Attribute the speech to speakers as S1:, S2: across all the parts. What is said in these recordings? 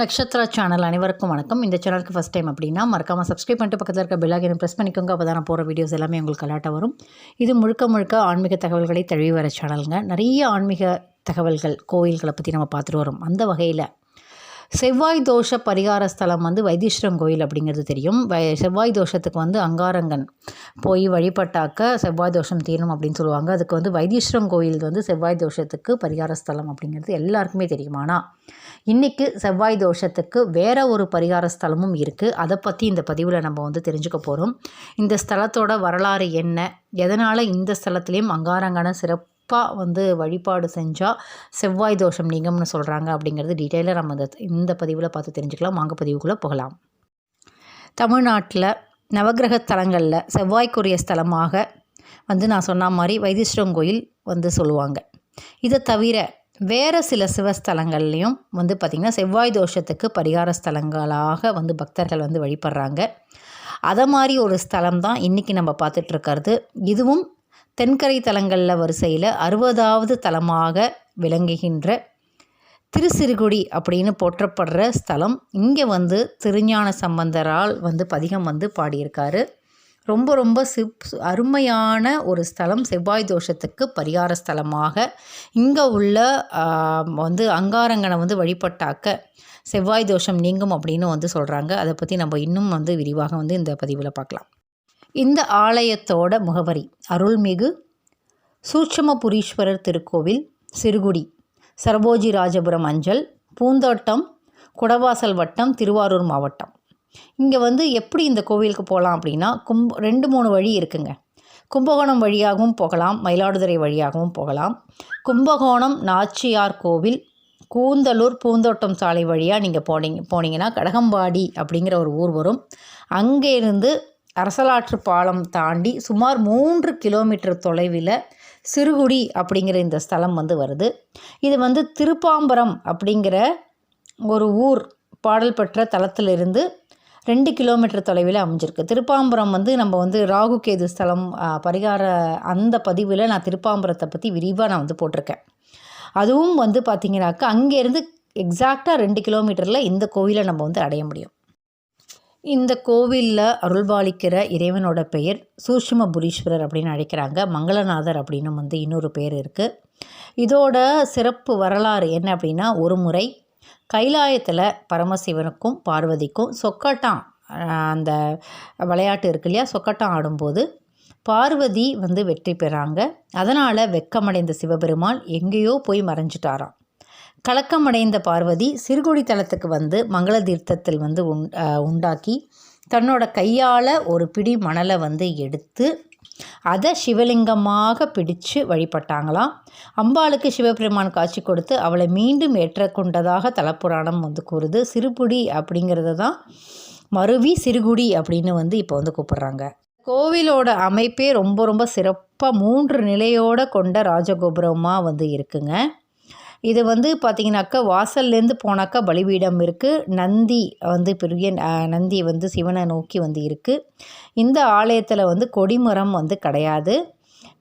S1: Nakshatra channel அனைவருக்கும் வணக்கம். இந்த சேனலுக்கு ஃபஸ்ட் டைம் அப்படின்னா மறக்காமல் சப்ஸ்கிரைப் பண்ணிட்டு பக்கத்தில் இருக்க பெல்லாகினை ப்ரெஸ் பண்ணிக்கோங்க. அப்போ தான் போகிற வீடியோஸ் எல்லாமே உங்களுக்கு அலாட்டாக வரும். இது முழுக்க முழுக்க ஆன்மீக தகவல்களை தழுவி வர சேனலுங்க நிறைய ஆன்மீக தகவல்கள் கோயில்களை பற்றி நம்ம பார்த்துட்டு வரோம். அந்த வகையில் செவ்வாய் தோஷ பரிகார ஸ்தலம் வந்து வைத்தீஸ்வரன் கோயில் அப்படிங்கிறது தெரியும். வை செவ்வாய் தோஷத்துக்கு வந்து அங்காரங்கன் போய் வழிபட்டாக்க செவ்வாய் தோஷம் தீரும் அப்படின்னு சொல்லுவாங்க. அதுக்கு வந்து வைத்தீஸ்வரன் கோயில் வந்து செவ்வாய் தோஷத்துக்கு பரிகார ஸ்தலம் அப்படிங்கிறது எல்லாருக்குமே தெரியும். ஆனால் இன்றைக்கி செவ்வாய் தோஷத்துக்கு வேற ஒரு பரிகார ஸ்தலமும் இருக்குது அதை பற்றி இந்த பதிவில் நம்ம வந்து தெரிஞ்சுக்க போகிறோம் இந்த ஸ்தலத்தோட வரலாறு என்ன? எதனால் இந்த ஸ்தலத்துலேயும் அங்காரங்கனை சிறப்பாக வந்து வழிபாடு செஞ்சால் செவ்வாய் தோஷம் நீங்கம்னு சொல்கிறாங்க அப்படிங்கிறது டீட்டெயிலாக நம்ம இந்த இந்த பதிவில் பார்த்து தெரிஞ்சுக்கலாம். வாங்க பதிவுக்குள்ளே போகலாம். தமிழ்நாட்டில் நவக்கிரக ஸ்தலங்களில் செவ்வாய்க்குரிய ஸ்தலமாக வந்து நான் சொன்ன மாதிரி வைத்தீஸ்வரன் கோயில் வந்து சொல்லுவாங்க. இதை தவிர வேறு சில சிவஸ்தலங்கள்லேயும் வந்து பார்த்திங்கன்னா செவ்வாய் தோஷத்துக்கு பரிகார ஸ்தலங்களாக வந்து பக்தர்கள் வந்து வழிபடுறாங்க. அதை மாதிரி ஒரு ஸ்தலம் தான் இன்றைக்கி நம்ம பார்த்துட்ருக்கிறது இதுவும் தென்கரை தலங்களில் வரிசையில் அறுபதாவது தலமாக விளங்குகின்ற திருசிறுகுடி அப்படின்னு போற்றப்படுற ஸ்தலம். இங்கே வந்து திருஞான சம்பந்தரால் வந்து பதிகம் வந்து பாடியிருக்காரு. ரொம்ப ரொம்ப சிப் அருமையான ஒரு ஸ்தலம். செவ்வாய் தோஷத்துக்கு பரிகார ஸ்தலமாக இங்கே உள்ள வந்து அங்காரங்கனை வந்து வழிபட்டாக்க செவ்வாய் தோஷம் நீங்கும் அப்படின்னு வந்து சொல்கிறாங்க அதை பற்றி நம்ம இன்னும் வந்து விரிவாக வந்து இந்த பதிவில் பார்க்கலாம். இந்த ஆலயத்தோட முகவரி அருள்மிகு சூட்சமபுரீஸ்வரர் திருக்கோவில் சிறுகுடி சரபோஜி ராஜபுரம் அஞ்சல் பூந்தோட்டம் குடவாசல் வட்டம் திருவாரூர் மாவட்டம். இங்கே வந்து எப்படி இந்த கோவிலுக்கு போகலாம் அப்படின்னா கும் ரெண்டு மூணு வழி இருக்குங்க. கும்பகோணம் வழியாகவும் போகலாம் மயிலாடுதுறை வழியாகவும் போகலாம். கும்பகோணம் நாச்சியார் கோவில் கூந்தலூர் பூந்தோட்டம் சாலை வழியாக நீங்கள் போனீங்க போனீங்கன்னா கடகம்பாடி அப்படிங்கிற ஒரு ஊர் வரும். அங்கேருந்து அரசலாற்று பாலம் தாண்டி சுமார் மூன்று கிலோமீட்டர் தொலைவில் சிறுகுடி அப்படிங்கிற இந்த ஸ்தலம் வந்து வருது. இது வந்து திருப்பாம்பரம் அப்படிங்கிற ஒரு ஊர் பாடல் பெற்ற தலத்திலிருந்து ரெண்டு கிலோமீட்டர் தொலைவில் அமைஞ்சிருக்கு. திருப்பாம்பரம் வந்து நம்ம வந்து ராகு கேது ஸ்தலம் பரிகார அந்த பதிவில் நான் திருப்பாம்பரத்தை பற்றி விரிவாக நான் வந்து போட்டிருக்கேன். அதுவும் வந்து பார்த்திங்கனாக்கா அங்கேருந்து எக்ஸாக்டாக ரெண்டு கிலோமீட்டரில் இந்த கோவிலை நம்ம வந்து அடைய முடியும். இந்த கோவிலில் அருள்பாலிக்கிற இறைவனோட பெயர் சூஷ்மபுரீஸ்வரர் அப்படின்னு அழைக்கிறாங்க. மங்களநாதர் அப்படின்னு வந்து இன்னொரு பேர் இருக்குது இதோட சிறப்பு வரலாறு என்ன அப்படின்னா ஒரு முறை கைலாயத்தில் பரமசிவனுக்கும் பார்வதிக்கும் சொக்கட்டான் அந்த விளையாட்டு இருக்கு இல்லையா சொக்கட்டான் ஆடும்போது பார்வதி வந்து வெற்றி பெறாங்க. அதனால் வெக்கமடைந்த சிவபெருமான் எங்கேயோ போய் மறைஞ்சிட்டாராம். கலக்கமடைந்த பார்வதி சிறுகுடி தலத்துக்கு வந்து மங்கள தீர்த்தத்தில் வந்து உண்டாக்கி தன்னோட கையால் ஒரு பிடி மணலை வந்து எடுத்து அதை சிவலிங்கமாக பிடித்து வழிபட்டாங்களாம். அம்பாளுக்கு சிவபெருமான் காட்சி கொடுத்து அவளை மீண்டும் ஏற்றக்கொண்டதாக தலப்புராணம் வந்து கூறுது. சிறுபுடி அப்படிங்கிறத தான் மருவி சிறுகுடி அப்படின்னு வந்து இப்போ வந்து கூப்பிட்றாங்க. கோவிலோட அமைப்பே ரொம்ப ரொம்ப சிறப்பாக மூன்று நிலையோடு கொண்ட ராஜகோபுரமாக வந்து இருக்குங்க. இது வந்து பார்த்திங்கனாக்கா வாசல்லேருந்து போனாக்கா பலிபீடம் இருக்குது நந்தி வந்து பெரிய நந்தி வந்து சிவனை நோக்கி வந்து இருக்குது இந்த ஆலயத்தில் வந்து கொடிமரம் வந்து கிடையாது.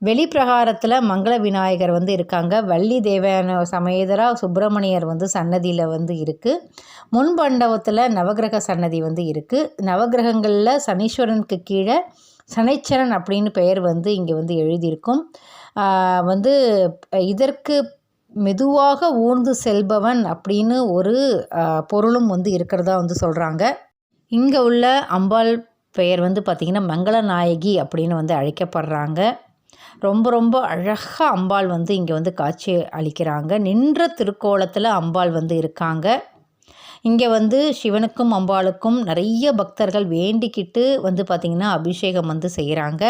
S1: வெளிப்பிரகாரத்தில் மங்கள விநாயகர் வந்து இருக்காங்க. வள்ளி தேவன சமேதரா சுப்பிரமணியர் வந்து சன்னதியில் வந்து இருக்குது முன்பண்டவத்தில் நவகிரக சன்னதி வந்து இருக்குது நவகிரகங்களில் சனீஸ்வரனுக்கு கீழே சனைச்சரன் அப்படின்னு பெயர் வந்து இங்கே வந்து எழுதியிருக்கும். வந்து இதற்கு மெதுவாக ஊர்ந்து செல்பவன் அப்படின்னு ஒரு பொருளும் வந்து இருக்கிறதா வந்து சொல்கிறாங்க இங்கே உள்ள அம்பாள் பெயர் வந்து பார்த்திங்கன்னா மங்கள நாயகி அப்படின்னு வந்து அழைக்கப்படுறாங்க. ரொம்ப ரொம்ப அழகாக அம்பாள் வந்து இங்கே வந்து காட்சி அளிக்கிறாங்க. நின்ற திருக்கோலத்தில் அம்பாள் வந்து இருக்காங்க. இங்கே வந்து சிவனுக்கும் அம்பாளுக்கும் நிறைய பக்தர்கள் வேண்டிக்கிட்டு வந்து பார்த்திங்கன்னா அபிஷேகம் வந்து செய்கிறாங்க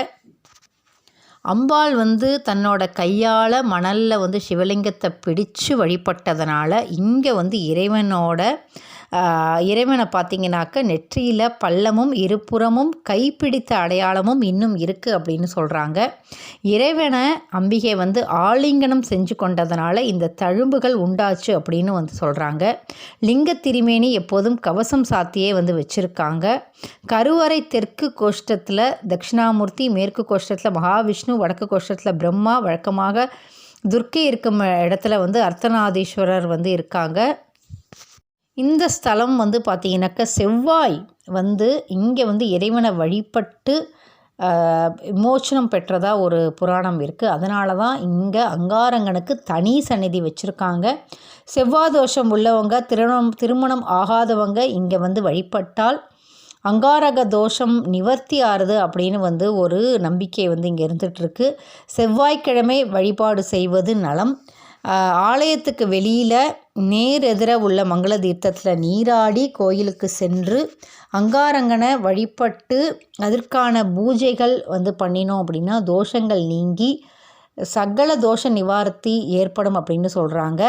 S1: அம்பாள் வந்து தன்னோட கையால் மணலில் வந்து சிவலிங்கத்தை பிடிச்சு வழிபட்டதனால் இங்கே வந்து இறைவனோட இறைவனை பார்த்தீங்கன்னாக்க நெற்றியில் பள்ளமும் இருபுறமும் கைப்பிடித்த அடையாளமும் இன்னும் இருக்குது அப்படின்னு சொல்கிறாங்க இறைவனை அம்பிகை வந்து ஆலிங்கனம் செஞ்சு கொண்டதுனால இந்த தழும்புகள் உண்டாச்சு அப்படின்னு வந்து சொல்கிறாங்க லிங்க திருமேனி எப்போதும் கவசம் சாத்தியே வந்து வச்சுருக்காங்க. கருவறை தெற்கு கோஷ்டத்தில் தட்சிணாமூர்த்தி மேற்கு கோஷ்டத்தில் மகாவிஷ்ணு வடக்கு கோஷ்டத்தில் பிரம்மா வழக்கமாக துர்க்கை இருக்கும் இடத்துல வந்து அர்த்தநாதீஸ்வரர் வந்து இருக்காங்க. இந்த ஸ்தலம் வந்து பார்த்திங்கனாக்கா செவ்வாய் வந்து இங்கே வந்து இறைவனை வழிபட்டு விமோச்சனம் பெற்றதாக ஒரு புராணம் இருக்குது அதனால தான் இங்கே அங்காரங்கனுக்கு தனி சந்நிதி வச்சுருக்காங்க. செவ்வாய் தோஷம் உள்ளவங்க திருமணம் திருமணம் ஆகாதவங்க இங்கே வந்து வழிபட்டால் அங்காரக தோஷம் நிவர்த்தி ஆறுது அப்படின்னு வந்து ஒரு நம்பிக்கை வந்து இங்கே இருந்துகிட்ருக்கு செவ்வாய்க்கிழமை வழிபாடு செய்வது நலம். ஆலயத்துக்கு வெளியில் நேர் உள்ள மங்கள தீர்த்தத்தில் நீராடி கோயிலுக்கு சென்று அங்காரங்கனை வழிபட்டு அதற்கான பூஜைகள் வந்து பண்ணினோம் அப்படின்னா தோஷங்கள் நீங்கி சகல தோஷ நிவார்த்தி ஏற்படும் அப்படின்னு சொல்கிறாங்க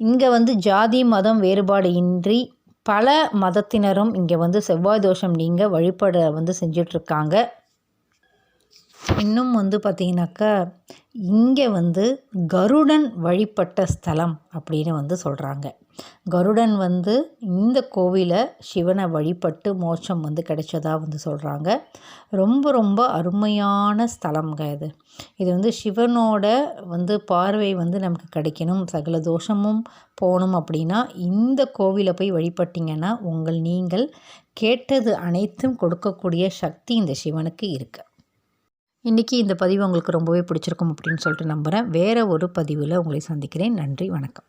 S1: இங்கே வந்து ஜாதி மதம் வேறுபாடு இன்றி பல மதத்தினரும் இங்கே வந்து செவ்வாய் தோஷம் நீங்க வழிபட வந்து செஞ்சிட்ருக்காங்க இன்னும் வந்து பார்த்திங்கனாக்கா இங்கே வந்து கருடன் வழிபட்ட ஸ்தலம் அப்படின்னு வந்து சொல்கிறாங்க கருடன் வந்து இந்த கோவிலை சிவனை வழிபட்டு மோட்சம் வந்து கிடைச்சதா வந்து சொல்கிறாங்க ரொம்ப ரொம்ப அருமையான ஸ்தலம்ங்க இது. இது வந்து சிவனோட வந்து பார்வை வந்து நமக்கு கிடைக்கணும். சகல தோஷமும் போகணும் அப்படின்னா இந்த கோவிலை போய் வழிபட்டிங்கன்னா உங்கள் நீங்கள் கேட்டது அனைத்தும் கொடுக்கக்கூடிய சக்தி இந்த சிவனுக்கு இருக்குது இன்றைக்கி இந்த பதிவு உங்களுக்கு ரொம்பவே பிடிச்சிருக்கும் அப்படின்னு சொல்லிட்டு நம்புகிறேன் வேறு ஒரு பதிவில் உங்களை சந்திக்கிறேன். நன்றி வணக்கம்.